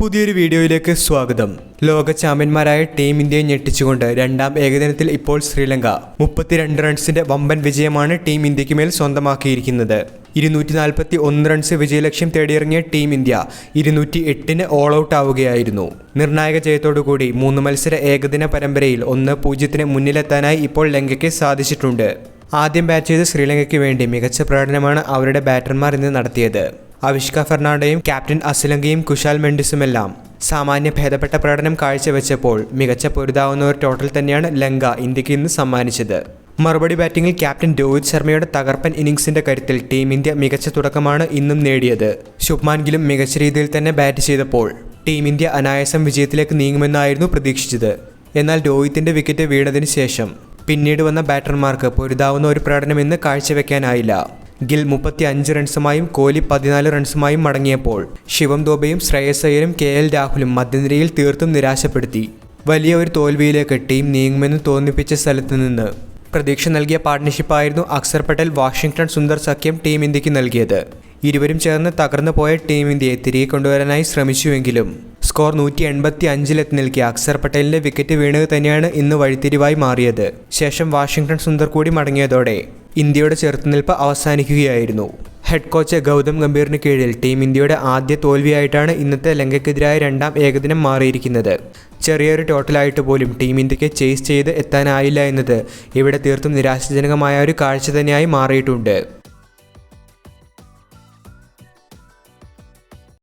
പുതിയൊരു വീഡിയോയിലേക്ക് സ്വാഗതം. ലോക ചാമ്പ്യന്മാരായ ടീം ഇന്ത്യയെ ഞെട്ടിച്ചുകൊണ്ട് രണ്ടാം ഏകദിനത്തിൽ ഇപ്പോൾ ശ്രീലങ്ക മുപ്പത്തിരണ്ട് റൺസിന്റെ വമ്പൻ വിജയമാണ് ടീം ഇന്ത്യയ്ക്ക് മേൽ സ്വന്തമാക്കിയിരിക്കുന്നത്. ഇരുന്നൂറ്റി നാൽപ്പത്തി ഒന്ന് റൺസ് വിജയലക്ഷ്യം തേടിയിറങ്ങിയ ടീം ഇന്ത്യ ഇരുന്നൂറ്റി എട്ടിന് ഓൾ ഔട്ട് ആവുകയായിരുന്നു. നിർണായക ജയത്തോടുകൂടി മൂന്ന് മത്സര ഏകദിന പരമ്പരയിൽ ഒന്ന് പൂജ്യത്തിന് മുന്നിലെത്താനായി ഇപ്പോൾ ലങ്കയ്ക്ക് സാധിച്ചിട്ടുണ്ട്. ആദ്യം ബാറ്റ് ചെയ്ത ശ്രീലങ്കയ്ക്ക് വേണ്ടി മികച്ച പ്രകടനമാണ് അവരുടെ ബാറ്റർമാർ ഇന്ന് നടത്തിയത്. അവിഷ്ക ഫെർണാണ്ടയും ക്യാപ്റ്റൻ അസിലങ്കയും കുശാൽ മെൻഡിസുമെല്ലാം സാമാന്യ ഭേദപ്പെട്ട പ്രകടനം കാഴ്ചവെച്ചപ്പോൾ മികച്ച പൊരുതാവുന്ന ഒരു ടോട്ടൽ തന്നെയാണ് ലങ്ക ഇന്ത്യയ്ക്ക് ഇന്ന് സമ്മാനിച്ചത്. മറുപടി ബാറ്റിംഗിൽ ക്യാപ്റ്റൻ രോഹിത് ശർമ്മയുടെ തകർപ്പൻ ഇന്നിംഗ്സിന്റെ കരുത്തിൽ ടീം ഇന്ത്യ മികച്ച തുടക്കമാണ് ഇന്നും നേടിയത്. ശുഭ്മാൻ ഗിലും മികച്ച രീതിയിൽ തന്നെ ബാറ്റ് ചെയ്തപ്പോൾ ടീം ഇന്ത്യ അനായാസം വിജയത്തിലേക്ക് നീങ്ങുമെന്നായിരുന്നു പ്രതീക്ഷിച്ചത്. എന്നാൽ രോഹിത്തിന്റെ വിക്കറ്റ് വീണതിന് ശേഷം പിന്നീട് വന്ന ബാറ്റർമാർക്ക് പൊരുതാവുന്ന ഒരു പ്രകടനമെന്ന് കാഴ്ചവെക്കാനായില്ല. ഗിൽ മുപ്പത്തി അഞ്ച് റൺസുമായും കോഹ്ലി പതിനാല് റൺസുമായും മടങ്ങിയപ്പോൾ ശിവം ദോബയും ശ്രേയസ് അയ്യരും കെ എൽ രാഹുലും മധ്യനിരയിൽ തീർത്തും നിരാശപ്പെടുത്തി. വലിയ ഒരു തോൽവിയിലേക്ക് ടീം നീങ്ങുമെന്ന് തോന്നിപ്പിച്ച സ്ഥലത്ത് നിന്ന് പ്രതീക്ഷ നൽകിയ പാർട്ട്ണർഷിപ്പായിരുന്നു അക്സർ പട്ടേൽ വാഷിംഗ്ടൺ സുന്ദർ സഖ്യം ടീം ഇന്ത്യയ്ക്ക് നൽകിയത്. ഇരുവരും ചേർന്ന് തകർന്നു പോയ ടീം ഇന്ത്യയെ തിരികെ കൊണ്ടുവരാനായി ശ്രമിച്ചുവെങ്കിലും സ്കോർ നൂറ്റി എൺപത്തി അഞ്ചിലെത്തി നിൽക്കിയ അക്സർ പട്ടേലിന്റെ വിക്കറ്റ് വീണത് തന്നെയാണ് ഇന്ന് വഴിത്തിരിവായി മാറിയത്. ശേഷം വാഷിംഗ്ടൺ സുന്ദർ കൂടി മടങ്ങിയതോടെ ഇന്ത്യയുടെ ചെറുത്തുനിൽപ്പ് അവസാനിക്കുകയായിരുന്നു. ഹെഡ് കോച്ച് ഗൗതം ഗംഭീറിന് കീഴിൽ ടീം ഇന്ത്യയുടെ ആദ്യ തോൽവിയായിട്ടാണ് ഇന്നത്തെ ലങ്കയ്ക്കെതിരായ രണ്ടാം ഏകദിനം മാറിയിരിക്കുന്നത്. ചെറിയൊരു ടോട്ടലായിട്ട് പോലും ടീം ഇന്ത്യയ്ക്ക് ചേസ് ചെയ്ത് എത്താനായില്ല എന്നത് ഇവിടെ തീർത്തും നിരാശാജനകമായ ഒരു കാഴ്ച തന്നെയായി മാറിയിട്ടുണ്ട്.